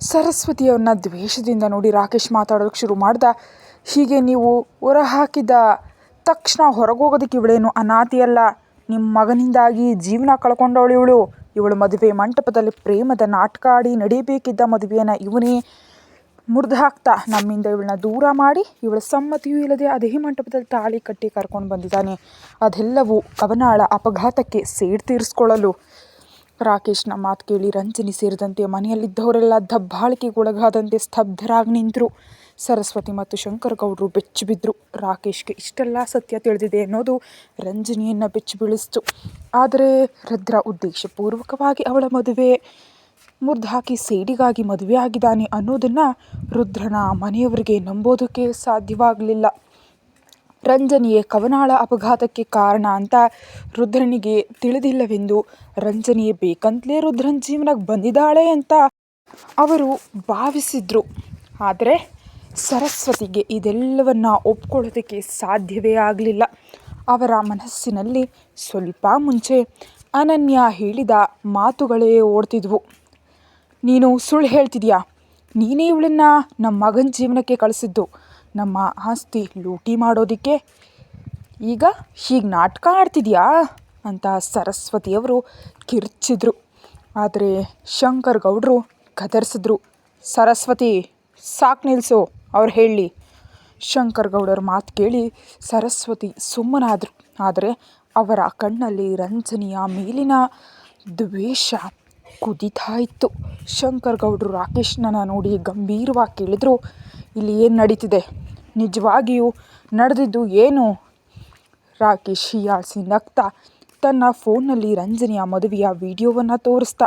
ಸರಸ್ವತಿಯವ್ರನ್ನ ದ್ವೇಷದಿಂದ ನೋಡಿ ರಾಕೇಶ್ ಮಾತಾಡೋಕ್ಕೆ ಶುರು ಮಾಡ್ದ. ಹೀಗೆ ನೀವು ಹೊರಹಾಕಿದ ತಕ್ಷಣ ಹೊರಗೋಗೋದಕ್ಕೆ ಇವಳೇನು ಅನಾಥಿಯಲ್ಲ ನಿಮ್ಮ ಮಗನಿಂದಾಗಿ ಜೀವನ ಕಳ್ಕೊಂಡವಳು ಇವಳು. ಇವಳು ಮದುವೆ ಮಂಟಪದಲ್ಲಿ ಪ್ರೇಮದ ನಾಟಕ ಆಡಿ ನಡೀಬೇಕಿದ್ದ ಮದುವೆಯನ್ನು ಇವನೇ ಮುರಿದು ಹಾಕ್ತಾ ನಮ್ಮಿಂದ ಇವಳನ್ನ ದೂರ ಮಾಡಿ ಇವಳ ಸಮ್ಮತಿಯೂ ಇಲ್ಲದೆ ಅದೇ ಮಂಟಪದಲ್ಲಿ ತಾಳಿ ಕಟ್ಟಿ ಕರ್ಕೊಂಡು ಬಂದಿದ್ದಾನೆ. ಅದೆಲ್ಲವೂ ಕವನಾಳ ಅಪಘಾತಕ್ಕೆ ಸೇಡ್ ತೀರಿಸ್ಕೊಳ್ಳಲು. ರಾಕೇಶ್ನ ಮಾತು ಕೇಳಿ ರಂಜನಿ ಸೇರಿದಂತೆ ಮನೆಯಲ್ಲಿದ್ದವರೆಲ್ಲ ದಬ್ಬಾಳಿಕೆಗೊಳಗಾದಂತೆ ಸ್ತಬ್ಧರಾಗಿ ನಿಂತರು. ಸರಸ್ವತಿ ಮತ್ತು ಶಂಕರ್ ಗೌಡರು ಬೆಚ್ಚಿ ಬಿದ್ದರು ರಾಕೇಶ್ಗೆ ಇಷ್ಟೆಲ್ಲ ಸತ್ಯ ತಿಳಿದಿದೆ ಅನ್ನೋದು ರಂಜನಿಯನ್ನು ಬೆಚ್ಚಿ ಬೀಳಿಸ್ತು. ಆದರೆ ರುದ್ರ ಉದ್ದೇಶಪೂರ್ವಕವಾಗಿ ಅವಳ ಮದುವೆ ಮುರಿದು ಹಾಕಿ ಸೇಡಿಗಾಗಿ ಮದುವೆ ಆಗಿದ್ದಾನೆ ಅನ್ನೋದನ್ನು ರುದ್ರನ ಮನೆಯವರಿಗೆ ನಂಬೋದಕ್ಕೆ ಸಾಧ್ಯವಾಗಲಿಲ್ಲ. ರಂಜನಿಯೇ ಕವನಾಳ ಅಪಘಾತಕ್ಕೆ ಕಾರಣ ಅಂತ ರುದ್ರನಿಗೆ ತಿಳಿದಿಲ್ಲವೆಂದು ರಂಜನಿಯೇ ಬೇಕಂತಲೇ ರುದ್ರನ ಜೀವನಕ್ಕೆ ಬಂದಿದ್ದಾಳೆ ಅಂತ ಅವರು ಭಾವಿಸಿದ್ರು. ಆದರೆ ಸರಸ್ವತಿಗೆ ಇದೆಲ್ಲವನ್ನ ಒಪ್ಕೊಳ್ಳೋದಕ್ಕೆ ಸಾಧ್ಯವೇ ಆಗಲಿಲ್ಲ. ಅವರ ಮನಸ್ಸಿನಲ್ಲಿ ಸ್ವಲ್ಪ ಮುಂಚೆ ಅನನ್ಯ ಹೇಳಿದ ಮಾತುಗಳೇ ಓಡ್ತಿದ್ವು. ನೀನು ಸುಳ್ಳು ಹೇಳ್ತಿದ್ಯಾ? ನೀನೇ ಇವಳನ್ನು ನಮ್ಮ ಮಗನ ಜೀವನಕ್ಕೆ ಕಳಿಸಿದ್ದು. ನಮ್ಮ ಆಸ್ತಿ ಲೂಟಿ ಮಾಡೋದಕ್ಕೆ. ಈಗ ಹೀಗೆ ನಾಟಕ ಆಡ್ತಿದ್ಯಾ? ಅಂತ ಸರಸ್ವತಿಯವರು ಕಿರ್ಚಿದ್ರು. ಆದರೆ ಶಂಕರ್ ಗೌಡರು ಕದರ್ಸಿದ್ರು ಸರಸ್ವತಿ, ಸಾಕು ನಿಲ್ಲಿಸು ಅವ್ರು ಹೇಳಿ. ಶಂಕರ್ ಗೌಡರ ಮಾತು ಕೇಳಿ ಸರಸ್ವತಿ ಸುಮ್ಮನಾದರು. ಆದರೆ ಅವರ ಕಣ್ಣಲ್ಲಿ ರಂಜನಿಯ ಮೇಲಿನ ದ್ವೇಷ ಕುದೀತಾ ಇತ್ತು. ಶಂಕರ್ ಗೌಡರು ರಾಕೇಶ್ನನ್ನ ನೋಡಿ ಗಂಭೀರವಾಗಿ ಕೇಳಿದ್ರು. ಇಲ್ಲಿ ಏನು ನಡೀತಿದೆ? ನಿಜವಾಗಿಯೂ ನಡೆದಿದ್ದು ಏನು? ರಾಕೇಶ್ ಯಾಸಿ ನಗ್ತಾ ತನ್ನ ಫೋನ್ನಲ್ಲಿ ರಂಜನಿಯ ಮದುವೆಯ ವಿಡಿಯೋವನ್ನು ತೋರಿಸ್ದ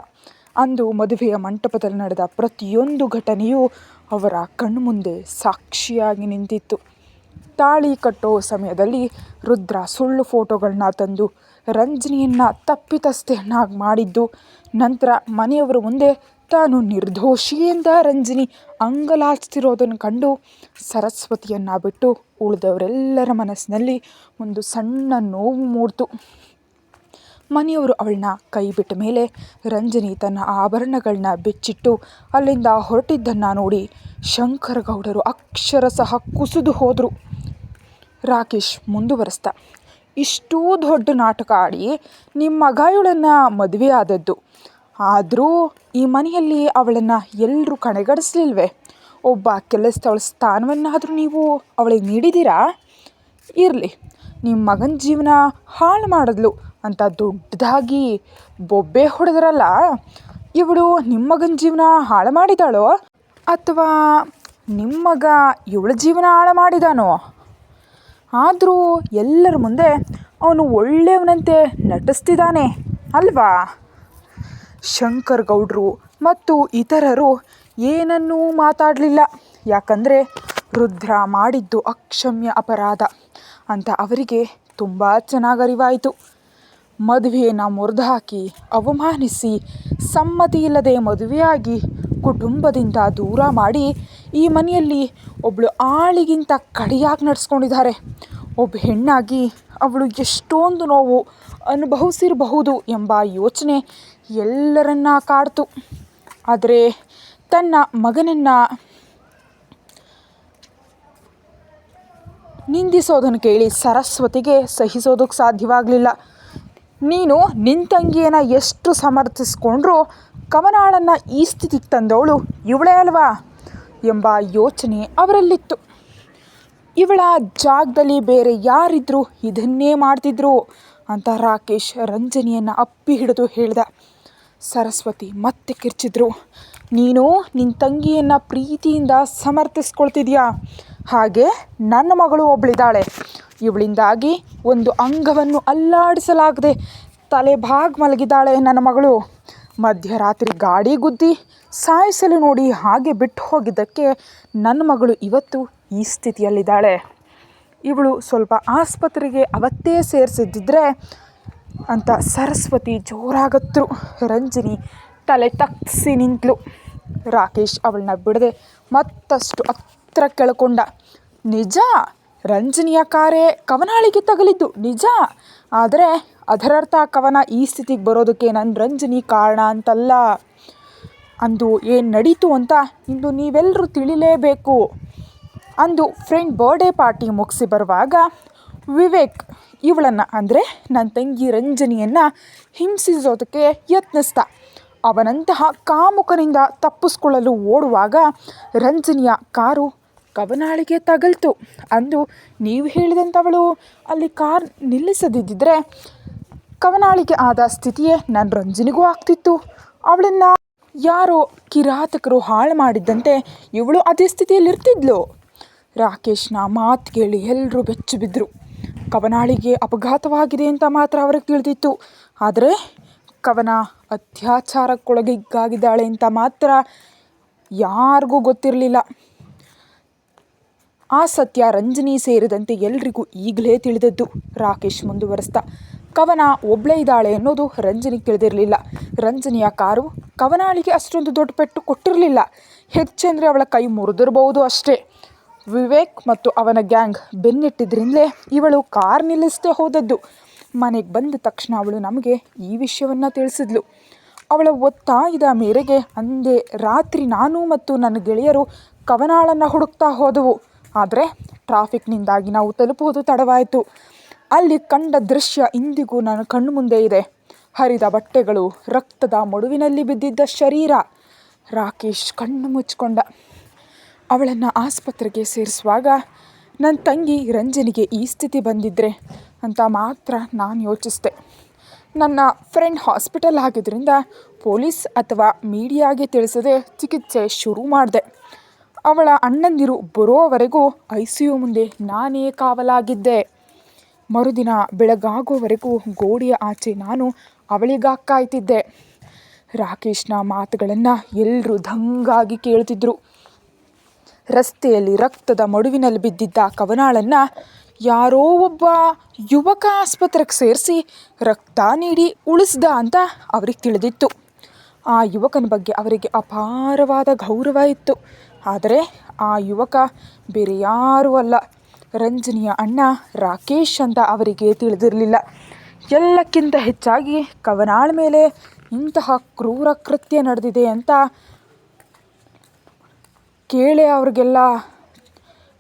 ಅಂದು ಮದುವೆಯ ಮಂಟಪದಲ್ಲಿ ನಡೆದ ಪ್ರತಿಯೊಂದು ಘಟನೆಯೂ ಅವರ ಕಣ್ಮುಂದೆ ಸಾಕ್ಷಿಯಾಗಿ ನಿಂತಿತ್ತು. ತಾಳಿ ಕಟ್ಟೋ ಸಮಯದಲ್ಲಿ ರುದ್ರ ಸುಳ್ಳು ಫೋಟೋಗಳನ್ನ ತಂದು ರಂಜನಿಯನ್ನು ತಪ್ಪಿತಸ್ಥೆಯನ್ನಾಗಿ ಮಾಡಿದ್ದು, ನಂತರ ಮನೆಯವರ ಮುಂದೆ ತಾನು ನಿರ್ದೋಷಿ ಎಂದ ರಂಜನಿ ಅಂಗಲಾಚ್ತಿರೋದನ್ನು ಕಂಡು ಸರಸ್ವತಿಯನ್ನು ಬಿಟ್ಟು ಉಳಿದವರೆಲ್ಲರ ಮನಸ್ಸಿನಲ್ಲಿ ಒಂದು ಸಣ್ಣ ನೋವು ಮೂಡ್ತು. ಮನೆಯವರು ಅವಳನ್ನ ಕೈ ಬಿಟ್ಟ ಮೇಲೆ ರಂಜನಿ ತನ್ನ ಆಭರಣಗಳನ್ನ ಬಿಚ್ಚಿಟ್ಟು ಅಲ್ಲಿಂದ ಹೊರಟಿದ್ದನ್ನು ನೋಡಿ ಶಂಕರಗೌಡರು ಅಕ್ಷರ ಅಕ್ಷರಶಃ ಕುಸಿದು ಹೋದರು. ರಾಕೇಶ್ ಮುಂದುವರೆಸ್ತ ಇಷ್ಟೂ ದೊಡ್ಡ ನಾಟಕ ಆಡಿ ನಿಮ್ಮ ಮಗ ಇವಳನ್ನು ಮದುವೆ ಆದದ್ದು ಆದರೂ ಈ ಮನೆಯಲ್ಲಿ ಅವಳನ್ನು ಎಲ್ಲರೂ ಕಡೆಗಣಿಸ್ಲಿಲ್ವೇ ಒಬ್ಬ ಕೆಲಸದವಳ ಸ್ಥಾನವನ್ನಾದರೂ ನೀವು ಅವಳಿಗೆ ನೀಡಿದ್ದೀರಾ ಇರಲಿ ನಿಮ್ಮ ಮಗನ ಜೀವನ ಹಾಳು ಮಾಡಿದ್ಲು ಅಂತ ದೊಡ್ಡದಾಗಿ ಬೊಬ್ಬೆ ಹೊಡೆದ್ರಲ್ಲ, ಇವಳು ನಿಮ್ಮ ಮಗನ ಜೀವನ ಹಾಳು ಮಾಡಿದಾಳೋ? ಅಥವಾ ನಿಮ್ಮ ಮಗ ಇವಳ ಜೀವನ ಹಾಳು ಮಾಡಿದಾನೋ? ಆದರೂ ಎಲ್ಲರ ಮುಂದೆ ಅವನು ಒಳ್ಳೆಯವನಂತೆ ನಟಿಸ್ತಿದ್ದಾನೆ, ಅಲ್ವಾ? ಶಂಕರ್ ಗೌಡರು ಮತ್ತು ಇತರರು ಏನನ್ನೂ ಮಾತಾಡಲಿಲ್ಲ. ಯಾಕಂದರೆ ರುದ್ರ ಮಾಡಿದ್ದು ಅಕ್ಷಮ್ಯ ಅಪರಾಧ. ಅಂತ ಅವರಿಗೆ ತುಂಬ ಚೆನ್ನಾಗಿ ಅರಿವಾಯಿತು ಮದುವೆಯನ್ನು ಮುರಿದು ಹಾಕಿ ಅವಮಾನಿಸಿ ಸಮ್ಮತಿ ಇಲ್ಲದೆ ಮದುವೆಯಾಗಿ ಕುಟುಂಬದಿಂದ ದೂರ ಮಾಡಿ ಈ ಮನೆಯಲ್ಲಿ ಒಬ್ಬಳು ಆಳಿಗಿಂತ ಕಡೆಯಾಗಿ ನಡೆಸ್ಕೊಂಡಿದ್ದಾರೆ. ಒಬ್ಬ ಹೆಣ್ಣಾಗಿ ಅವಳು ಎಷ್ಟೊಂದು ನೋವು ಅನುಭವಿಸಿರಬಹುದು ಎಂಬ ಯೋಚನೆ ಎಲ್ಲರನ್ನ ಕಾಡ್ತು. ಆದರೆ ತನ್ನ ಮಗನನ್ನು ನಿಂದಿಸೋದನ್ನು ಕೇಳಿ ಸರಸ್ವತಿಗೆ ಸಹಿಸೋದಕ್ಕೆ ಸಾಧ್ಯವಾಗಲಿಲ್ಲ. ನೀನು ನಿನ್ನ ತಂಗಿಯನ್ನು ಎಷ್ಟು ಸಮರ್ಥಿಸ್ಕೊಂಡ್ರೂ ಕಮನಾಳನ್ನು ಈ ಸ್ಥಿತಿಗೆ ತಂದವಳು ಇವಳೇ ಅಲ್ವಾ ಎಂಬ ಯೋಚನೆ ಅವರಲ್ಲಿತ್ತು. ಇವಳ ಜಾಗದಲ್ಲಿ ಬೇರೆ ಯಾರಿದ್ರು ಇದನ್ನೇ ಮಾಡ್ತಿದ್ರು ಅಂತ ರಾಕೇಶ್ ರಂಜನಿಯನ್ನು ಅಪ್ಪಿ ಹಿಡಿದು ಹೇಳ್ದ. ಸರಸ್ವತಿ ಮತ್ತೆ ಕಿರ್ಚಿದ್ರು. ನೀನು ನಿನ್ನ ತಂಗಿಯನ್ನು ಪ್ರೀತಿಯಿಂದ ಸಮರ್ಥಿಸ್ಕೊಳ್ತಿದ್ಯಾ? ಹಾಗೆ ನನ್ನ ಮಗಳು ಒಬ್ಬಳಿದ್ದಾಳೆ ಇವಳಿಂದಾಗಿ ಒಂದು ಅಂಗವನ್ನು ಅಲ್ಲಾಡಿಸಲಾಗದೆ ತಲೆ ಭಾಗ ಮಲಗಿದ್ದಾಳೆ ನನ್ನ ಮಗಳು. ಮಧ್ಯರಾತ್ರಿ ಗಾಡಿ ಗುದ್ದಿ ಸಾಯಿಸಲು ನೋಡಿ ಹಾಗೆ ಬಿಟ್ಟು ಹೋಗಿದ್ದಕ್ಕೆ ನನ್ನ ಮಗಳು ಇವತ್ತು ಈ ಸ್ಥಿತಿಯಲ್ಲಿದ್ದಾಳೆ. ಇವಳು ಸ್ವಲ್ಪ ಆಸ್ಪತ್ರೆಗೆ ಅವತ್ತೇ ಸೇರಿಸಿದ್ದಿದ್ರೆ ಅಂತ ಸರಸ್ವತಿ ಜೋರಾಗತ್ರು ರಂಜಿನಿ ತಲೆ ತಗ್ಸಿ ನಿಂತಳು ರಾಕೇಶ್ ಅವಳನ್ನ ಬಿಡದೆ ಮತ್ತಷ್ಟು ಹತ್ರ ಕೆಳ್ಕೊಂಡ. ನಿಜ, ರಂಜನಿಯ ಕಾರೇ ಕವನಾಳಿಗೆ ತಗಲಿದ್ದು. ನಿಜ. ಆದರೆ ಅದರರ್ಥ ಕವನ ಈ ಸ್ಥಿತಿಗೆ ಬರೋದಕ್ಕೆ ನನ್ನ ರಂಜನಿ ಕಾರಣ ಅಂತಲ್ಲ. ಅಂದು ಏನು ನಡೀತು ಅಂತ ಇಂದು ನೀವೆಲ್ಲರೂ ತಿಳಿಲೇಬೇಕು. ಅಂದು ಫ್ರೆಂಡ್ ಬರ್ಡೇ ಪಾರ್ಟಿ ಮುಗಿಸಿ ಬರುವಾಗ ವಿವೇಕ್, ಇವಳನ್ನು ಅಂದರೆ ನನ್ನ ತಂಗಿ ರಂಜನಿಯನ್ನು ಹಿಂಸಿಸೋದಕ್ಕೆ ಯತ್ನಿಸ್ತ. ಅವನಂತಹ ಕಾಮುಕನಿಂದ ತಪ್ಪಿಸ್ಕೊಳ್ಳಲು ಓಡುವಾಗ ರಂಜನಿಯ ಕಾರು ಕವನಾಳಿಗೆ ತಗಲ್ತು. ಅಂದು ನೀವು ಹೇಳಿದಂಥವಳು ಅಲ್ಲಿ ಕಾರ್ ನಿಲ್ಲಿಸದಿದ್ದರೆ ಕವನಾಳಿಗೆ ಆದ ಸ್ಥಿತಿಯೇ ನನ್ನ ರಂಜನಿಗೂ ಆಗ್ತಿತ್ತು. ಅವಳನ್ನು ಯಾರೋ ಕಿರಾತಕರು ಹಾಳು ಮಾಡಿದ್ದಂತೆ ಇವಳು ಅದೇ ಸ್ಥಿತಿಯಲ್ಲಿ ಇರ್ತಿದ್ಲು ರಾಕೇಶ್ನ ಮಾತು ಕೇಳಿ ಎಲ್ಲರೂ ಬೆಚ್ಚು ಬಿದ್ದರು ಕವನಾಳಿಗೆ ಅಪಘಾತವಾಗಿದೆ ಅಂತ ಮಾತ್ರ ಅವ್ರಿಗೆ ತಿಳಿದಿತ್ತು. ಆದರೆ ಕವನ ಅತ್ಯಾಚಾರಕ್ಕೊಳಗಾಗಿದ್ದಾಳೆ ಅಂತ ಮಾತ್ರ ಯಾರಿಗೂ ಗೊತ್ತಿರಲಿಲ್ಲ. ಆ ಸತ್ಯ ರಂಜನಿ ಸೇರಿದಂತೆ ಎಲ್ರಿಗೂ ಈಗಲೇ ತಿಳಿದದ್ದು. ರಾಕೇಶ್ ಮುಂದುವರೆಸ್ತಾ, ಕವನ ಒಬ್ಳೇ ಇದ್ದಾಳೆ ಅನ್ನೋದು ರಂಜನಿಗೆ ತಿಳಿದಿರಲಿಲ್ಲ. ರಂಜನಿಯ ಕಾರು ಕವನಾಳಿಗೆ ಅಷ್ಟೊಂದು ದೊಡ್ಡ ಪೆಟ್ಟು ಕೊಟ್ಟಿರಲಿಲ್ಲ. ಹೆಚ್ಚೆಂದರೆ ಅವಳ ಕೈ ಮುರಿದಿರಬಹುದು ಅಷ್ಟೇ. ವಿವೇಕ್ ಮತ್ತು ಅವನ ಗ್ಯಾಂಗ್ ಬೆನ್ನಿಟ್ಟಿದ್ರಿಂದಲೇ ಇವಳು ಕಾರ್ ನಿಲ್ಲಿಸದೆ ಹೋದದ್ದು. ಮನೆಗೆ ಬಂದ ತಕ್ಷಣ ಅವಳು ನಮಗೆ ಈ ವಿಷಯವನ್ನು ತಿಳಿಸಿದ್ಲು. ಅವಳ ಒತ್ತಾಯದ ಮೇರೆಗೆ ಅಂದೇ ರಾತ್ರಿ ನಾನು ಮತ್ತು ನನ್ನ ಗೆಳೆಯರು ಕವನಾಳನ್ನು ಹುಡುಕ್ತಾ ಹೋದವು. ಆದರೆ ಟ್ರಾಫಿಕ್ನಿಂದಾಗಿ ನಾವು ತಲುಪುವುದು ತಡವಾಯಿತು. ಅಲ್ಲಿ ಕಂಡ ದೃಶ್ಯ ಇಂದಿಗೂ ನನ್ನ ಕಣ್ಣು ಮುಂದೆ ಇದೆ. ಹರಿದ ಬಟ್ಟೆಗಳು, ರಕ್ತದ ಮಡುವಿನಲ್ಲಿ ಬಿದ್ದಿದ್ದ ಶರೀರ. ರಾಕೇಶ್ ಕಣ್ಣು ಮುಚ್ಕೊಂಡ ಅವಳನ್ನು ಆಸ್ಪತ್ರೆಗೆ ಸೇರಿಸುವಾಗ ನನ್ನ ತಂಗಿ ರಂಜನಿಗೆ ಈ ಸ್ಥಿತಿ ಬಂದಿದ್ದರೆ ಅಂತ ಮಾತ್ರ ನಾನು ಯೋಚಿಸಿದೆ. ನನ್ನ ಫ್ರೆಂಡ್ ಹಾಸ್ಪಿಟಲ್ ಆಗಿದ್ದರಿಂದ ಪೊಲೀಸ್ ಅಥವಾ ಮೀಡಿಯಾಗೆ ತಿಳಿಸದೆ ಚಿಕಿತ್ಸೆ ಶುರು ಮಾಡಿದೆ. ಅವಳ ಅಣ್ಣಂದಿರು ಬರೋವರೆಗೂ ಐ ಸಿ ಯು ಮುಂದೆ ನಾನೇ ಕಾವಲಾಗಿದ್ದೆ. ಮರುದಿನ ಬೆಳಗಾಗೋವರೆಗೂ ಗೋಡೆಯ ಆಚೆ ನಾನು ಅವಳಿಗಾಗಿ ಕಾಯ್ತಿದ್ದೆ ರಾಕೇಶ್ನ ಮಾತುಗಳನ್ನು ಎಲ್ಲರೂ ದಂಗಾಗಿ ಕೇಳ್ತಿದ್ರು. ರಸ್ತೆಯಲ್ಲಿ ರಕ್ತದ ಮಡುವಿನಲ್ಲಿ ಬಿದ್ದಿದ್ದ ಕವನಾಳನ್ನು ಯಾರೋ ಒಬ್ಬ ಯುವಕ ಆಸ್ಪತ್ರೆಗೆ ಸೇರಿಸಿ ರಕ್ತ ನೀಡಿ ಉಳಿಸ್ದ ಅಂತ ಅವ್ರಿಗೆ ತಿಳಿದಿತ್ತು. ಆ ಯುವಕನ ಬಗ್ಗೆ ಅವರಿಗೆ ಅಪಾರವಾದ ಗೌರವ ಇತ್ತು. ಆದರೆ ಆ ಯುವಕ ಬೇರೆ ಯಾರೂ ಅಲ್ಲ. ರಂಜನಿಯ ಅಣ್ಣ ರಾಕೇಶ್ ಅಂತ ಅವರಿಗೆ ತಿಳಿದಿರಲಿಲ್ಲ. ಎಲ್ಲಕ್ಕಿಂತ ಹೆಚ್ಚಾಗಿ ಕವನಾಳ ಮೇಲೆ ಇಂತಹ ಕ್ರೂರ ಕೃತ್ಯ ನಡೆದಿದೆ ಅಂತ ಕೇಳಿ ಅವ್ರಿಗೆಲ್ಲ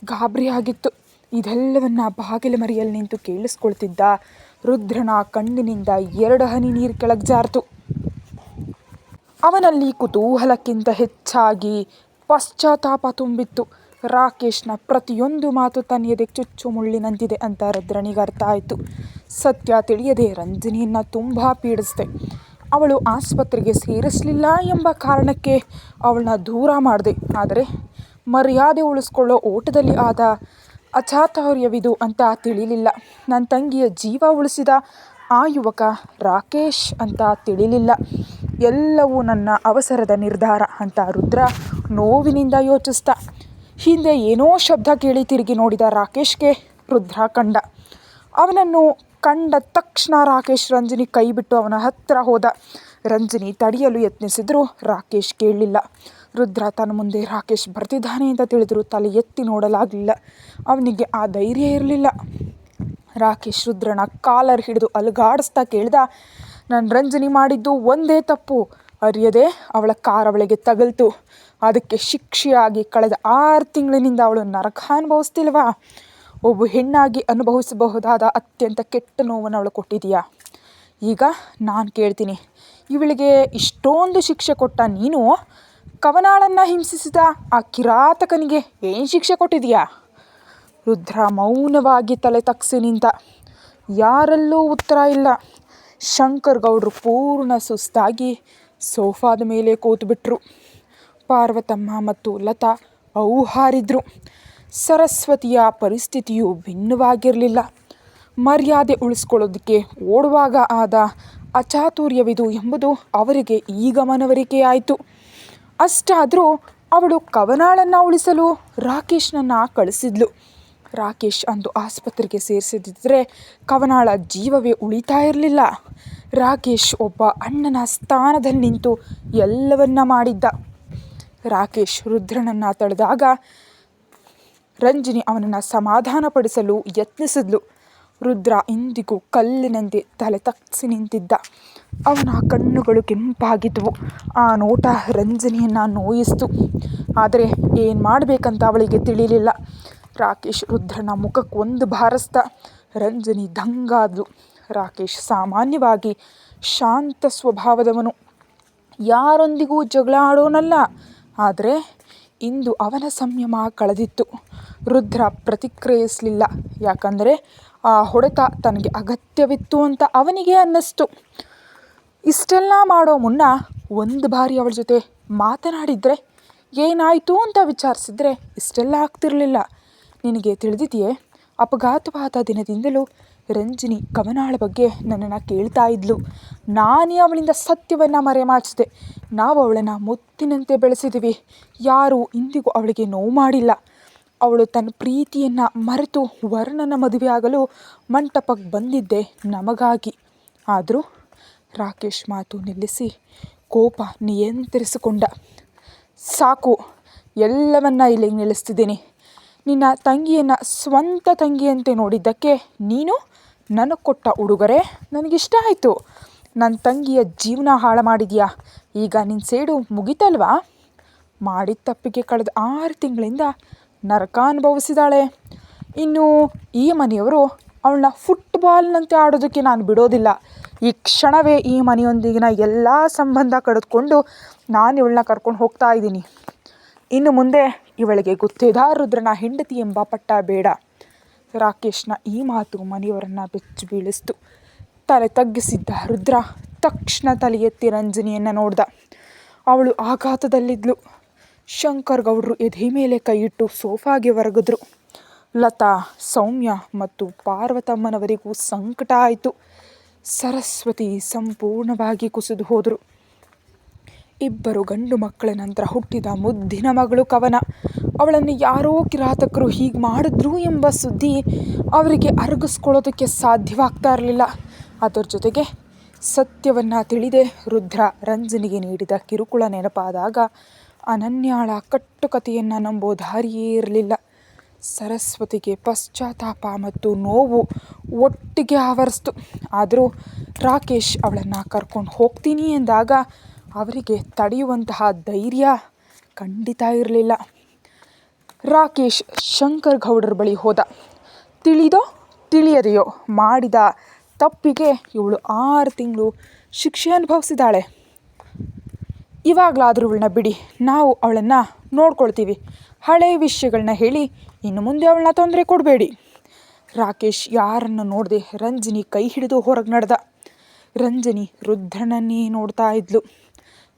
ಗಾಬರಿ ಆಗಿತ್ತು. ಇದೆಲ್ಲವನ್ನು ಬಾಗಿಲ ಮರಿಯಲ್ಲಿ ನಿಂತು ಕೇಳಿಸ್ಕೊಳ್ತಿದ್ದ ರುದ್ರನ ಕಣ್ಣಿನಿಂದ ಎರಡು ಹನಿ ನೀರು ಕೆಳಗೆ ಜಾರ್ತು. ಅವನಲ್ಲಿ ಕುತೂಹಲಕ್ಕಿಂತ ಹೆಚ್ಚಾಗಿ ಪಶ್ಚಾತ್ತಾಪ ತುಂಬಿತ್ತು. ರಾಕೇಶ್ನ ಪ್ರತಿಯೊಂದು ಮಾತು ತನ್ನ ಎದೆಗೆ ಚುಚ್ಚು ಮುಳ್ಳಿನಂತಿದೆ ಅಂತ ರುದ್ರನಿಗೆ ಅರ್ಥ ಆಯಿತು. ಸತ್ಯ ತಿಳಿಯದೆ ರಂಜನಿಯನ್ನು ತುಂಬ ಪೀಡಿಸಿದೆ. ಅವಳು ಆಸ್ಪತ್ರೆಗೆ ಸೇರಿಸಲಿಲ್ಲ ಎಂಬ ಕಾರಣಕ್ಕೆ ಅವಳನ್ನ ದೂರ ಮಾಡಿದೆ. ಆದರೆ ಮರ್ಯಾದೆ ಉಳಿಸ್ಕೊಳ್ಳೋ ಓಟದಲ್ಲಿ ಆದ ಅಚಾತುರ್ಯವಿದು ಅಂತ ತಿಳಿಲಿಲ್ಲ. ನನ್ನ ತಂಗಿಯ ಜೀವ ಉಳಿಸಿದ ಆ ಯುವಕ ರಾಕೇಶ್ ಅಂತ ತಿಳಿಲಿಲ್ಲ. ಎಲ್ಲವೂ ನನ್ನ ಅವಸರದ ನಿರ್ಧಾರ ಅಂತ ರುದ್ರ ನೋವಿನಿಂದ ಯೋಚಿಸ್ತಾ ಹಿಂದೆ ಏನೋ ಶಬ್ದ ಕೇಳಿ ತಿರುಗಿ ನೋಡಿದ ರಾಕೇಶ್ಗೆ ರುದ್ರ ಕಂಡ. ಅವನನ್ನು ಕಂಡ ತಕ್ಷಣ ರಾಕೇಶ್ ರಂಜನಿ ಕೈ ಬಿಟ್ಟು ಅವನ ಹತ್ತಿರ ಹೋದ. ರಂಜನಿ ತಡೆಯಲು ಯತ್ನಿಸಿದರೂ ರಾಕೇಶ್ ಕೇಳಲಿಲ್ಲ ರುದ್ರ ತನ್ನ ಮುಂದೆ ರಾಕೇಶ್ ಬರ್ತಿದ್ದಾನೆ ಅಂತ ತಿಳಿದರೂ ತಲೆ ಎತ್ತಿ ನೋಡಲಾಗಲಿಲ್ಲ. ಅವನಿಗೆ ಆ ಧೈರ್ಯ ಇರಲಿಲ್ಲ. ರಾಕೇಶ್ ರುದ್ರನ ಕಾಲರ್ ಹಿಡಿದು ಅಲುಗಾಡಿಸ್ತಾ ಕೇಳ್ದ, ನಾನು ರಂಜನಿ ಮಾಡಿದ್ದು ಒಂದೇ ತಪ್ಪು. ಅರಿಯದೆ ಅವಳ ಕಾರ್ ಅವಳಿಗೆ ತಗಲ್ತು. ಅದಕ್ಕೆ ಶಿಕ್ಷೆಯಾಗಿ ಕಳೆದ ಆರು ತಿಂಗಳಿನಿಂದ ಅವಳು ನರಕ ಅನುಭವಿಸ್ತಿಲ್ವಾ? ಒಬ್ಬ ಹೆಣ್ಣಾಗಿ ಅನುಭವಿಸಬಹುದಾದ ಅತ್ಯಂತ ಕೆಟ್ಟ ನೋವನ್ನು ಅವಳು ಕೊಟ್ಟಿದೀಯಾ? ಈಗ ನಾನು ಕೇಳ್ತೀನಿ. ಇವಳಿಗೆ ಇಷ್ಟೊಂದು ಶಿಕ್ಷೆ ಕೊಟ್ಟ ನೀನು ಕವನಾಳನ್ನು ಹಿಂಸಿಸಿದ ಆ ಕಿರಾತಕನಿಗೆ ಏನು ಶಿಕ್ಷೆ ಕೊಟ್ಟಿದೀಯಾ? ರುದ್ರ ಮೌನವಾಗಿ ತಲೆ ತಗ್ಸಿ ನಿಂತ. ಯಾರಲ್ಲೂ ಉತ್ತರ ಇಲ್ಲ. ಶಂಕರ್ ಗೌಡರು ಪೂರ್ಣ ಸುಸ್ತಾಗಿ ಸೋಫಾದ ಮೇಲೆ ಕೂತ್ಬಿಟ್ರು. ಪಾರ್ವತಮ್ಮ ಮತ್ತು ಲತಾ ಅವು ಸರಸ್ವತಿಯ ಪರಿಸ್ಥಿತಿಯು ಭಿನ್ನವಾಗಿರಲಿಲ್ಲ. ಮರ್ಯಾದೆ ಉಳಿಸ್ಕೊಳ್ಳೋದಕ್ಕೆ ಓಡುವಾಗ ಆದ ಅಚಾತುರ್ಯವಿದು ಎಂಬುದು ಅವರಿಗೆ ಈಗ ಮನವರಿಕೆಯಾಯಿತು ಅಷ್ಟಾದರೂ ಅವಳು ಕವನಾಳನ್ನು ಉಳಿಸಲು ರಾಕೇಶ್ನನ್ನು ಕಳಿಸಿದ್ಲು. ರಾಕೇಶ್ ಅಂದು ಆಸ್ಪತ್ರೆಗೆ ಸೇರಿಸಿದ್ದರೆ ಕವನಾಳ ಜೀವವೇ ಉಳಿತಾ ಇರಲಿಲ್ಲ. ರಾಕೇಶ್ ಒಬ್ಬ ಅಣ್ಣನ ಸ್ಥಾನದಲ್ಲಿ ನಿಂತು ಎಲ್ಲವನ್ನ ಮಾಡಿದ್ದ. ರಾಕೇಶ್ ರುದ್ರನನ್ನು ತಡೆದಾಗ ರಂಜಿನಿ ಅವನನ್ನು ಸಮಾಧಾನಪಡಿಸಲು ಯತ್ನಿಸಿದ್ಲು. ರುದ್ರ ಇಂದಿಗೂ ಕಲ್ಲಿನಂತೆ ತಲೆ ತಗ್ಗಿಸಿ ನಿಂತಿದ್ದ. ಅವನ ಕಣ್ಣುಗಳು ಕೆಂಪಾಗಿದ್ದವು ಆ ನೋಟ ರಂಜನಿಯನ್ನು ನೋಯಿಸ್ತು. ಆದರೆ ಏನು ಮಾಡಬೇಕಂತ ಅವಳಿಗೆ ತಿಳಿಯಲಿಲ್ಲ ರಾಕೇಶ್ ರುದ್ರನ ಮುಖಕ್ಕೆ ಒಂದು ಭಾರಸ್ತ. ರಂಜನಿ ದಂಗಾದ್ಲು. ರಾಕೇಶ್ ಸಾಮಾನ್ಯವಾಗಿ ಶಾಂತ ಸ್ವಭಾವದವನು. ಯಾರೊಂದಿಗೂ ಜಗಳ ಆಡೋನಲ್ಲ. ಆದರೆ ಇಂದು ಅವನ ಸಂಯಮ ಕಳೆದಿತ್ತು. ರುದ್ರ ಪ್ರತಿಕ್ರಿಯಿಸಲಿಲ್ಲ. ಯಾಕಂದರೆ ಆ ಹೊಡೆತ ತನಗೆ ಅಗತ್ಯವಿತ್ತು ಅಂತ ಅವನಿಗೆ ಅನ್ನಿಸ್ತು. ಇಷ್ಟೆಲ್ಲ ಮಾಡೋ ಮುನ್ನ ಒಂದು ಬಾರಿ ಅವಳ ಜೊತೆ ಮಾತನಾಡಿದರೆ ಏನಾಯಿತು ಅಂತ ವಿಚಾರಿಸಿದ್ರೆ ಇಷ್ಟೆಲ್ಲ ಆಗ್ತಿರಲಿಲ್ಲ. ನಿನಗೆ ತಿಳಿದಿದೆಯೇ? ಅಪಘಾತವಾದ ದಿನದಿಂದಲೂ ರಂಜಿನಿ ಕವನಾಳ ಬಗ್ಗೆ ನನ್ನನ್ನು ಕೇಳ್ತಾ ಇದ್ಲು. ನಾನೇ ಅವಳಿಂದ ಸತ್ಯವನ್ನು ಮರೆಮಾಚಿದೆ ನಾವು ಅವಳನ್ನು ಮುತ್ತಿನಂತೆ ಬೆಳೆಸಿದ್ವಿ. ಯಾರೂ ಇಂದಿಗೂ ಅವಳಿಗೆ ನೋವು ಮಾಡಿಲ್ಲ. ಅವಳು ತನ್ನ ಪ್ರೀತಿಯನ್ನು ಮರೆತು ವರ್ಣನ ಮದುವೆಯಾಗಲು ಮಂಟಪಕ್ಕೆ ಬಂದಿದ್ದೆ ನಮಗಾಗಿ. ಆದರೂ ರಾಕೇಶ್ ಮಾತು ನಿಲ್ಲಿಸಿ ಕೋಪ ನಿಯಂತ್ರಿಸಿಕೊಂಡ. ಸಾಕು, ಎಲ್ಲವನ್ನ ಇಲ್ಲಿಗೆ ನಿಲ್ಲಿಸ್ತಿದ್ದೀನಿ. ನಿನ್ನ ತಂಗಿಯನ್ನು ಸ್ವಂತ ತಂಗಿಯಂತೆ ನೋಡಿದ್ದಕ್ಕೆ ನೀನು ನನಗೆ ಕೊಟ್ಟ ಉಡುಗೊರೆ ನನಗಿಷ್ಟ ಆಯಿತು. ನನ್ನ ತಂಗಿಯ ಜೀವನ ಹಾಳು ಮಾಡಿದ್ಯಾ ಈಗ ನಿನ್ನ ಸೇಡು ಮುಗಿತಲ್ವಾ? ಮಾಡಿದ ತಪ್ಪಿಗೆ ಕಳೆದ ಆರು ತಿಂಗಳಿಂದ ನರಕ ಅನುಭವಿಸಿದಾಳೆ. ಇನ್ನು ಈ ಮನೆಯವರು ಅವಳನ್ನ ಫುಟ್ಬಾಲ್ನಂತೆ ಆಡೋದಕ್ಕೆ ನಾನು ಬಿಡೋದಿಲ್ಲ. ಈ ಕ್ಷಣವೇ ಈ ಮನೆಯೊಂದಿಗಿನ ಎಲ್ಲ ಸಂಬಂಧ ಕಡಿದುಕೊಂಡು ನಾನು ಇವಳನ್ನ ಕರ್ಕೊಂಡು ಹೋಗ್ತಾ ಇದ್ದೀನಿ. ಇನ್ನು ಮುಂದೆ ಇವಳಿಗೆ ಗೊತ್ತಿದ ರುದ್ರನ ಹೆಂಡತಿ ಎಂಬ ಪಟ್ಟ ಬೇಡ. ರಾಕೇಶ್ನ ಈ ಮಾತು ಮನೆಯವರನ್ನು ಬೆಚ್ಚಿ ಬೀಳಿಸ್ತು. ತಲೆ ತಗ್ಗಿಸಿದ್ದ ರುದ್ರ ತಕ್ಷಣ ತಲೆ ಎತ್ತಿ ರಂಜನಿಯನ್ನು ನೋಡ್ದ. ಅವಳು ಆಘಾತದಲ್ಲಿದ್ಲು. ಶಂಕರ್ ಗೌಡ್ರು ಎದೆ ಮೇಲೆ ಕೈಯಿಟ್ಟು ಸೋಫಾಗೆ ಒರಗಿದ್ರು. ಲತಾ, ಸೌಮ್ಯ ಮತ್ತು ಪಾರ್ವತಮ್ಮನವರಿಗೂ ಸಂಕಟ ಆಯಿತು. ಸರಸ್ವತಿ ಸಂಪೂರ್ಣವಾಗಿ ಕುಸಿದು ಹೋದರು. ಇಬ್ಬರು ಗಂಡು ಮಕ್ಕಳ ನಂತರ ಹುಟ್ಟಿದ ಮುದ್ದಿನ ಮಗಳು ಕವನ. ಅವಳನ್ನು ಯಾರೋ ಕಿರಾತಕರು ಹೀಗೆ ಮಾಡಿದ್ರು ಎಂಬ ಸುದ್ದಿ ಅವರಿಗೆ ಅರಗಿಸ್ಕೊಳ್ಳೋದಕ್ಕೆ ಸಾಧ್ಯವಾಗ್ತಾ ಇರಲಿಲ್ಲ. ಅದರ ಜೊತೆಗೆ ಸತ್ಯವನ್ನು ತಿಳಿದೇ. ರುದ್ರ ರಂಜನಿಗೆ ನೀಡಿದ ಕಿರುಕುಳ ನೆನಪಾದಾಗ ಅನನ್ಯಾಳ ಕಟ್ಟುಕತೆಯನ್ನು ನಂಬೋ ದಾರಿಯೇ ಇರಲಿಲ್ಲ. ಸರಸ್ವತಿಗೆ ಪಶ್ಚಾತ್ತಾಪ ಮತ್ತು ನೋವು ಒಟ್ಟಿಗೆ ಆವರಿಸ್ತು. ಆದರೂ ರಾಕೇಶ್ ಅವಳನ್ನು ಕರ್ಕೊಂಡು ಹೋಗ್ತೀನಿ ಎಂದಾಗ ಅವರಿಗೆ ತಡೆಯುವಂತಹ ಧೈರ್ಯ ಖಂಡಿತ ಇರಲಿಲ್ಲ. ರಾಕೇಶ್ ಶಂಕರ್ ಗೌಡರ ಬಳಿ ಹೋದ. ತಿಳಿದೋ ತಿಳಿಯದೆಯೋ ಮಾಡಿದ ತಪ್ಪಿಗೆ ಇವಳು ಆರು ತಿಂಗಳು ಶಿಕ್ಷೆ ಅನುಭವಿಸಿದ್ದಾಳೆ. ಇವಾಗಲಾದರೂ ಇವಳನ್ನ ಬಿಡಿ, ನಾವು ಅವಳನ್ನು ನೋಡ್ಕೊಳ್ತೀವಿ. ಹಳೆಯ ವಿಷಯಗಳನ್ನ ಹೇಳಿ, ಇನ್ನು ಮುಂದೆ ಅವಳನ್ನ ತೊಂದರೆ ಕೊಡಬೇಡಿ. ರಾಕೇಶ್ ಯಾರನ್ನು ನೋಡದೆ ರಂಜನಿ ಕೈ ಹಿಡಿದು ಹೊರಗೆ ನಡೆದ. ರಂಜನಿ ರುದ್ರನನ್ನೇ ನೋಡ್ತಾ ಇದ್ಲು.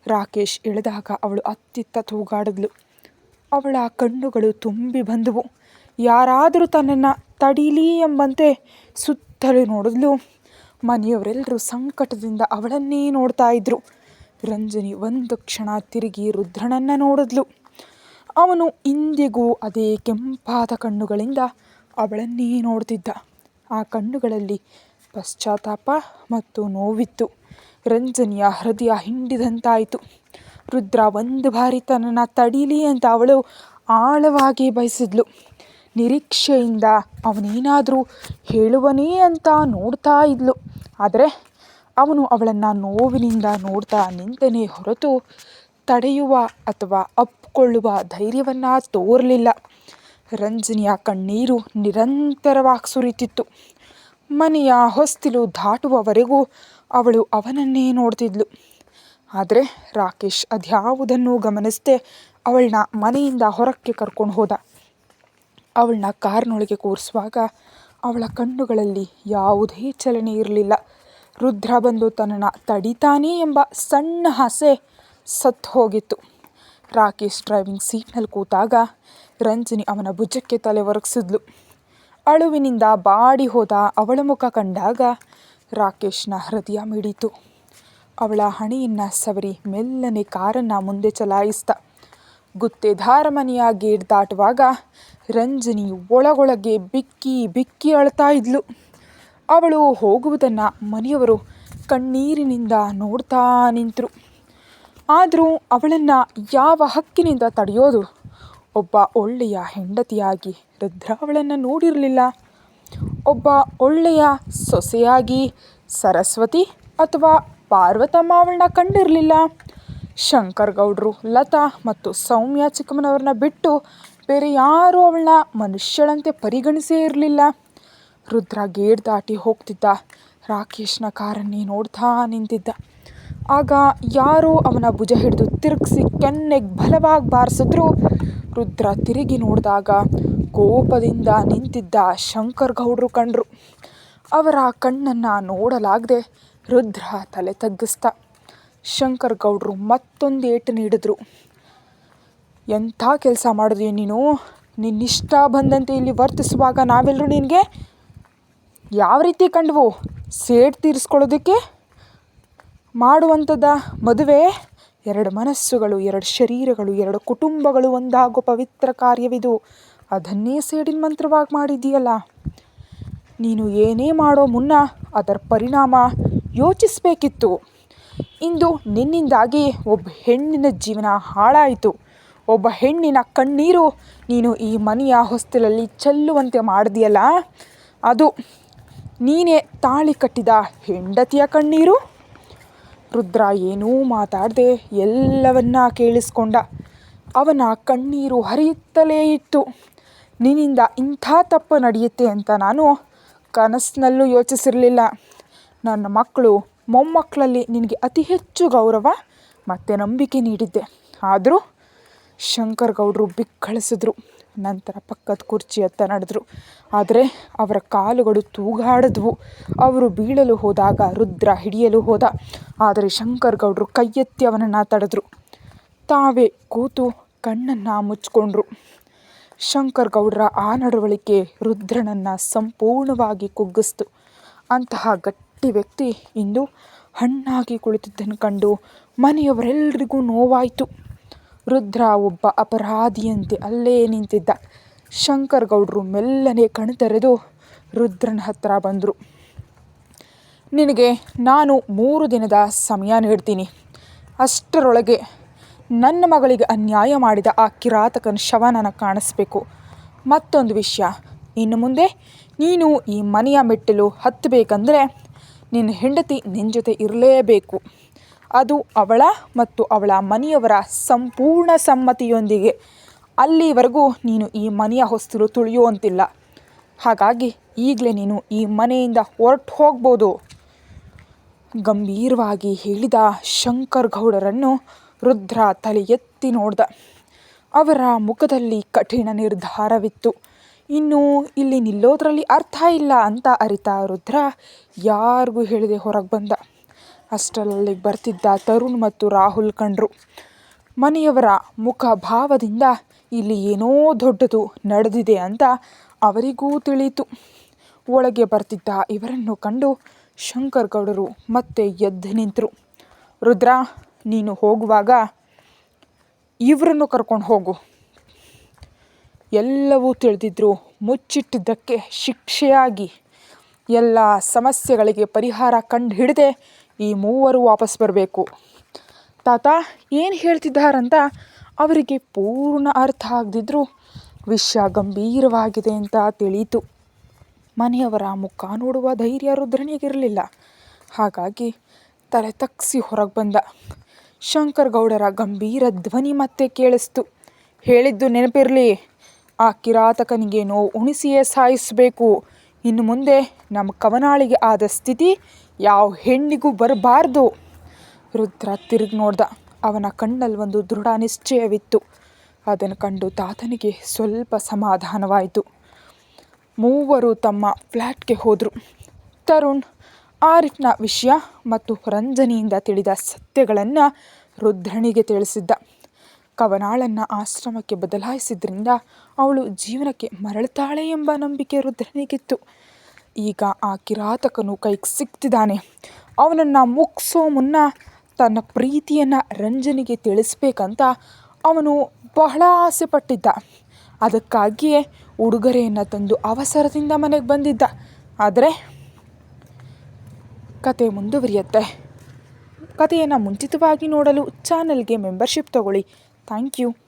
ರಾಕೇಶ್ ಇಳಿದಾಗ ಅವಳು ಅತ್ತಿತ್ತ ತೂಗಾಡಿದ್ಲು. ಅವಳ ಕಣ್ಣುಗಳು ತುಂಬಿ ಬಂದವು. ಯಾರಾದರೂ ತನ್ನನ್ನು ತಡೀಲಿ ಎಂಬಂತೆ ಸುತ್ತಲೂ ನೋಡಿದ್ಲು. ಮನೆಯವರೆಲ್ಲರೂ ಸಂಕಟದಿಂದ ಅವಳನ್ನೇ ನೋಡ್ತಾ ಇದ್ರು. ರಂಜನಿ ಒಂದು ಕ್ಷಣ ತಿರುಗಿ ರುದ್ರನನ್ನು ನೋಡಿದ್ಲು. ಅವನು ಇಂದಿಗೂ ಅದೇ ಕೆಂಪಾದ ಕಣ್ಣುಗಳಿಂದ ಅವಳನ್ನೇ ನೋಡ್ತಿದ್ದ. ಆ ಕಣ್ಣುಗಳಲ್ಲಿ ಪಶ್ಚಾತ್ತಾಪ ಮತ್ತು ನೋವಿತ್ತು. ರಂಜನಿಯ ಹೃದಯ ಹಿಂಡಿದಂತಾಯಿತು. ರುದ್ರ ಒಂದು ಬಾರಿ ತನ್ನನ್ನು ತಡೀಲಿ ಅಂತ ಅವಳು ಆಳವಾಗಿ ಬಯಸಿದ್ಲು. ನಿರೀಕ್ಷೆಯಿಂದ ಅವನೇನಾದರೂ ಹೇಳುವನೇ ಅಂತ ನೋಡ್ತಾ ಇದ್ಲು. ಆದರೆ ಅವನು ಅವಳನ್ನು ನೋವಿನಿಂದ ನೋಡ್ತಾ ನಿಂತನೇ ಹೊರತು ತಡೆಯುವ ಅಥವಾ ಅಪ್ಪಿಕೊಳ್ಳುವ ಧೈರ್ಯವನ್ನು ತೋರಲಿಲ್ಲ. ರಂಜನಿಯ ಕಣ್ಣೀರು ನಿರಂತರವಾಗಿ ಸುರಿತಿತ್ತು. ಮನೆಯ ಹೊಸ್ತಿಲು ದಾಟುವವರೆಗೂ ಅವಳು ಅವನನ್ನೇ ನೋಡ್ತಿದ್ಲು. ಆದರೆ ರಾಕೇಶ್ ಅದ್ಯಾವುದನ್ನೂ ಗಮನಿಸದೆ ಅವಳನ್ನ ಮನೆಯಿಂದ ಹೊರಕ್ಕೆ ಕರ್ಕೊಂಡು ಹೋದ. ಅವಳನ್ನ ಕಾರ್ನೊಳಗೆ ಕೂರಿಸುವಾಗ ಅವಳ ಕಣ್ಣುಗಳಲ್ಲಿ ಯಾವುದೇ ಚಲನೆ ಇರಲಿಲ್ಲ. ರುದ್ರ ಬಂದು ತನ್ನನ್ನು ತಡಿತಾನೆ ಎಂಬ ಸಣ್ಣ ಆಸೆ ಸತ್ತು ಹೋಗಿತ್ತು. ರಾಕೇಶ್ ಡ್ರೈವಿಂಗ್ ಸೀಟ್ನಲ್ಲಿ ಕೂತಾಗ ರಂಜನಿ ಅವನ ಭುಜಕ್ಕೆ ತಲೆ ಒರಗಿಸಿದ್ಲು. ಅಳುವಿನಿಂದ ಬಾಡಿ ಹೋದ ಅವಳ ಮುಖ ಕಂಡಾಗ ರಾಕೇಶ್ನ ಹೃದಯ ಮಿಡಿತು ಅವಳ ಹಣೆಯನ್ನು ಸವರಿ ಮೆಲ್ಲನೆ ಕಾರನ್ನು ಮುಂದೆ ಚಲಾಯಿಸ್ದ ಗುತ್ತೇದಾರ ಮನೆಯ ಗೇಟ್ ದಾಟುವಾಗ ರಂಜನಿ ಒಳಗೊಳಗೆ ಬಿಕ್ಕಿ ಬಿಕ್ಕಿ ಅಳ್ತಾ ಇದ್ಲು. ಅವಳು ಹೋಗುವುದನ್ನು ಮನೆಯವರು ಕಣ್ಣೀರಿನಿಂದ ನೋಡ್ತಾ ನಿಂತರು. ಆದರೂ ಅವಳನ್ನು ಯಾವ ಹಕ್ಕಿನಿಂದ ತಡೆಯೋದು? ಒಬ್ಬ ಒಳ್ಳೆಯ ಹೆಂಡತಿಯಾಗಿ ರುದ್ರ ಅವಳನ್ನು ನೋಡಿರಲಿಲ್ಲ. ಒಬ್ಬ ಒಳ್ಳೆಯ ಸೊಸೆಯಾಗಿ ಸರಸ್ವತಿ ಅಥವಾ ಪಾರ್ವತಮ್ಮ ಅವಳನ್ನ ಕಂಡಿರಲಿಲ್ಲ. ಶಂಕರ್ ಗೌಡ್ರು ಲತಾ ಮತ್ತು ಸೌಮ್ಯ ಚಿಕ್ಕಮ್ಮನವ್ರನ್ನ ಬಿಟ್ಟು ಬೇರೆ ಯಾರೂ ಅವಳನ್ನ ಮನುಷ್ಯಳಂತೆ ಪರಿಗಣಿಸೇ ಇರಲಿಲ್ಲ. ರುದ್ರ ಗೇಟ್ ದಾಟಿ ಹೋಗ್ತಿದ್ದ. ರಾಕೇಶ್ನ ಕಾರನ್ನೇ ನೋಡ್ತಾ ನಿಂತಿದ್ದ. ಆಗ ಯಾರೋ ಅವನ ಭುಜ ಹಿಡಿದು ತಿರುಗಿಸಿ ಕೆನ್ನೆಗೆ ಬಲವಾಗಿ ಬಾರಿಸಿದ್ರು. ರುದ್ರ ತಿರುಗಿ ನೋಡಿದಾಗ ಕೋಪದಿಂದ ನಿಂತಿದ್ದ ಶಂಕರ್ ಗೌಡರು ಕಂಡ್ರು. ಅವರ ಕಣ್ಣನ್ನು ನೋಡಲಾಗದೆ ರುದ್ರ ತಲೆ ತಗ್ಗಿಸ್ತಾ ಶಂಕರ್ ಗೌಡರು ಮತ್ತೊಂದು ಏಟು ನೀಡಿದ್ರು. ಎಂಥ ಕೆಲಸ ಮಾಡಿದ್ರಿ ನೀನು? ನಿನ್ನಿಷ್ಟ ಬಂದಂತೆ ಇಲ್ಲಿ ವರ್ತಿಸುವಾಗ ನಾವೆಲ್ಲರೂ ನಿನಗೆ ಯಾವ ರೀತಿ ಕಂಡ್ವು? ಸೇಡ್ ತೀರಿಸ್ಕೊಳ್ಳೋದಕ್ಕೆ? ಮಾಡುವಂಥದ್ದ ಮದುವೆ? ಎರಡು ಮನಸ್ಸುಗಳು, ಎರಡು ಶರೀರಗಳು, ಎರಡು ಕುಟುಂಬಗಳು ಒಂದಾಗೋ ಪವಿತ್ರ ಕಾರ್ಯವಿದು. ಅದನ್ನೇ ಸೇಡಿನ ಮಂತ್ರವಾಗಿ ಮಾಡಿದ್ದೀಯಲ್ಲ. ನೀನು ಏನೇ ಮಾಡೋ ಮುನ್ನ ಅದರ ಪರಿಣಾಮ ಯೋಚಿಸಬೇಕಿತ್ತು. ಇಂದು ನಿನ್ನಿಂದಾಗಿ ಒಬ್ಬ ಹೆಣ್ಣಿನ ಜೀವನ ಹಾಳಾಯಿತು. ಒಬ್ಬ ಹೆಣ್ಣಿನ ಕಣ್ಣೀರು ನೀನು ಈ ಮನೆಯ ಹೊಸ್ತಿಲಲ್ಲಿ ಚೆಲ್ಲುವಂತೆ ಮಾಡಿದೆಯಲ್ಲ? ಅದು ನೀನೇ ತಾಳಿ ಕಟ್ಟಿದ ಹೆಂಡತಿಯ ಕಣ್ಣೀರು? ರುದ್ರ ಏನೂ ಮಾತಾಡದೆ ಎಲ್ಲವನ್ನ ಕೇಳಿಸ್ಕೊಂಡ. ಅವನ ಕಣ್ಣೀರು ಹರಿಯುತ್ತಲೇ ಇತ್ತು. ನಿನ್ನಿಂದ ಇಂಥ ತಪ್ಪು ನಡೆಯುತ್ತೆ ಅಂತ ನಾನು ಕನಸಿನಲ್ಲೂ ಯೋಚಿಸಿರಲಿಲ್ಲ. ನನ್ನ ಮಕ್ಕಳು ಮೊಮ್ಮಕ್ಕಳಲ್ಲಿ ನಿನಗೆ ಅತಿ ಹೆಚ್ಚು ಗೌರವ ಮತ್ತು ನಂಬಿಕೆ ನೀಡಿದ್ದೆ. ಆದರೂ ಶಂಕರ್ ಗೌಡರು ಬಿಕ್ಕಳಿಸಿದ್ರು. ನಂತರ ಪಕ್ಕದ ಕುರ್ಚಿ ಹತ್ತ ನಡೆದ್ರು. ಆದರೆ ಅವರ ಕಾಲುಗಳು ತೂಗಾಡಿದ್ವು. ಅವರು ಬೀಳಲು ಹೋದಾಗ ರುದ್ರ ಹಿಡಿಯಲು ಹೋದ. ಆದರೆ ಶಂಕರ್ ಗೌಡರು ಕೈಯೆತ್ತಿ ಅವನನ್ನು ತಡೆದ್ರು. ತಾವೇ ಕೂತು ಕಣ್ಣನ್ನು ಮುಚ್ಕೊಂಡ್ರು. ಶಂಕರ್ ಗೌಡರ ಆ ನಡವಳಿಕೆ ರುದ್ರನನ್ನು ಸಂಪೂರ್ಣವಾಗಿ ಕುಗ್ಗಿಸ್ತು. ಅಂತಹ ಗಟ್ಟಿ ವ್ಯಕ್ತಿ ಇಂದು ಹಣ್ಣಾಗಿ ಕುಳಿತಿದ್ದನ್ನು ಕಂಡು ಮನೆಯವರೆಲ್ಲರಿಗೂ ನೋವಾಯಿತು. ರುದ್ರ ಒಬ್ಬ ಅಪರಾಧಿಯಂತೆ ಅಲ್ಲೇ ನಿಂತಿದ್ದ. ಶಂಕರ್ ಗೌಡರು ಮೆಲ್ಲನೆ ಕಣ್ತೆರೆದು ರುದ್ರನ ಹತ್ತಿರ ಬಂದರು. ನಿನಗೆ ನಾನು ಮೂರು ದಿನದ ಸಮಯ ನೀಡ್ತೀನಿ. ಅಷ್ಟರೊಳಗೆ ನನ್ನ ಮಗಳಿಗೆ ಅನ್ಯಾಯ ಮಾಡಿದ ಆ ಕಿರಾತಕನ ಶವ ನನಗೆ ಕಾಣಿಸ್ಬೇಕು. ಮತ್ತೊಂದು ವಿಷಯ. ಇನ್ನು ಮುಂದೆ ನೀನು ಈ ಮನೆಯ ಮೆಟ್ಟಿಲು ಹತ್ತಬೇಕಂದ್ರೆ ನಿನ್ನ ಹೆಂಡತಿ ನಿನ್ನ ಜೊತೆ ಇರಲೇಬೇಕು. ಅದು ಅವಳ ಮತ್ತು ಅವಳ ಮನೆಯವರ ಸಂಪೂರ್ಣ ಸಮ್ಮತಿಯೊಂದಿಗೆ. ಅಲ್ಲಿವರೆಗೂ ನೀನು ಈ ಮನೆಯ ಹೊಸ್ತಿಲು ತುಳಿಯುವಂತಿಲ್ಲ. ಹಾಗಾಗಿ ಈಗಲೇ ನೀನು ಈ ಮನೆಯಿಂದ ಹೊರಟು ಹೋಗ್ಬೋದು. ಗಂಭೀರವಾಗಿ ಹೇಳಿದ ಶಂಕರ್ ಗೌಡರನ್ನು ರುದ್ರ ತಲೆ ಎತ್ತಿ ನೋಡ್ದ. ಅವರ ಮುಖದಲ್ಲಿ ಕಠಿಣ ನಿರ್ಧಾರವಿತ್ತು. ಇನ್ನು ಇಲ್ಲಿ ನಿಲ್ಲೋದ್ರಲ್ಲಿ ಅರ್ಥ ಇಲ್ಲ ಅಂತ ಅರಿತ ರುದ್ರ ಯಾರಿಗೂ ಹೇಳಿದೆ ಹೊರಗೆ ಬಂದ. ಅಷ್ಟರಲ್ಲಿ ಬರ್ತಿದ್ದ ತರುಣ್ ಮತ್ತು ರಾಹುಲ್ ಕಂಡ್ರು. ಮನೆಯವರ ಮುಖ ಭಾವದಿಂದ ಇಲ್ಲಿ ಏನೋ ದೊಡ್ಡದು ನಡೆದಿದೆ ಅಂತ ಅವರಿಗೂ ತಿಳಿಯಿತು. ಒಳಗೆ ಬರ್ತಿದ್ದ ಇವರನ್ನು ಕಂಡು ಶಂಕರ್ ಗೌಡರು ಮತ್ತೆ ಎದ್ದು ನಿಂತರು. ರುದ್ರ ನೀನು ಹೋಗುವಾಗ ಇವರನ್ನು ಕರ್ಕೊಂಡು ಹೋಗು. ಎಲ್ಲವೂ ತಿಳಿದಿದ್ರು ಮುಚ್ಚಿಟ್ಟಿದ್ದಕ್ಕೆ ಶಿಕ್ಷೆಯಾಗಿ ಎಲ್ಲ ಸಮಸ್ಯೆಗಳಿಗೆ ಪರಿಹಾರ ಕಂಡು ಹಿಡದೆ ಈ ಮೂವರು ವಾಪಸ್ ಬರಬೇಕು. ತಾತ ಏನು ಹೇಳ್ತಿದ್ದಾರಂತ ಅವರಿಗೆ ಪೂರ್ಣ ಅರ್ಥ ಆಗದಿದ್ರೂ ವಿಷಯ ಗಂಭೀರವಾಗಿದೆ ಅಂತ ತಿಳಿಯಿತು. ಮನೆಯವರ ಮುಖ ನೋಡುವ ಧೈರ್ಯ ರುದ್ರನಿಗಿರಲಿಲ್ಲ ಹಾಗಾಗಿ ತಲೆ ತಗ್ಸಿ ಹೊರಗೆ ಬಂದ. ಶಂಕರ್ ಗೌಡರ ಗಂಭೀರ ಧ್ವನಿ ಮತ್ತೆ ಕೇಳಿಸ್ತು. ಹೇಳಿದ್ದು ನೆನಪಿರಲಿ, ಆ ಕಿರಾತಕನಿಗೆ ನೋವು ಉಣಿಸಿಯೇ ಸಾಯಿಸಬೇಕು. ಇನ್ನು ಮುಂದೆ ನಮ್ಮ ಕವನಾಳಿಗೆ ಆದ ಸ್ಥಿತಿ ಯಾವ ಹೆಣ್ಣಿಗೂ ಬರಬಾರ್ದು. ರುದ್ರ ತಿರುಗಿ ನೋಡ್ದ, ಅವನ ಕಣ್ಣಲ್ಲಿ ಒಂದು ದೃಢ ನಿಶ್ಚಯವಿತ್ತು. ಅದನ್ನು ಕಂಡು ತಾತನಿಗೆ ಸ್ವಲ್ಪ ಸಮಾಧಾನವಾಯಿತು. ಮೂವರು ತಮ್ಮ ಫ್ಲ್ಯಾಟ್ಗೆ ಹೋದರು. ತರುಣ್ ಆರಿಫ್ನ ವಿಷಯ ಮತ್ತು ರಂಜನಿಯಿಂದ ತಿಳಿದ ಸತ್ಯಗಳನ್ನು ರುದ್ರಣಿಗೆ ತಿಳಿಸಿದ್ದ. ಕವನಾಳನ್ನು ಆಶ್ರಮಕ್ಕೆ ಬದಲಾಯಿಸಿದ್ರಿಂದ ಅವಳು ಜೀವನಕ್ಕೆ ಮರಳುತ್ತಾಳೆ ಎಂಬ ನಂಬಿಕೆ ರುದ್ರನಿಗಿತ್ತು. ಈಗ ಆ ಕಿರಾತಕನು ಕೈಗೆ ಸಿಕ್ತಿದ್ದಾನೆ. ಅವನನ್ನು ಮುಗಿಸೋ ಮುನ್ನ ತನ್ನ ಪ್ರೀತಿಯನ್ನು ರಂಜನಿಗೆ ತಿಳಿಸ್ಬೇಕಂತ ಅವನು ಬಹಳ ಆಸೆ ಪಟ್ಟಿದ್ದ ಅದಕ್ಕಾಗಿಯೇ ಉಡುಗೊರೆಯನ್ನು ತಂದು ಅವಸರದಿಂದ ಮನೆಗೆ ಬಂದಿದ್ದ. ಆದರೆ ಕತೆ ಮುಂದುವರಿಯುತ್ತೆ. ಕಥೆಯನ್ನು ಮುಂಚಿತವಾಗಿ ನೋಡಲು ಚಾನಲ್ಗೆ ಮೆಂಬರ್ಶಿಪ್ ತಗೊಳ್ಳಿ. Thank you.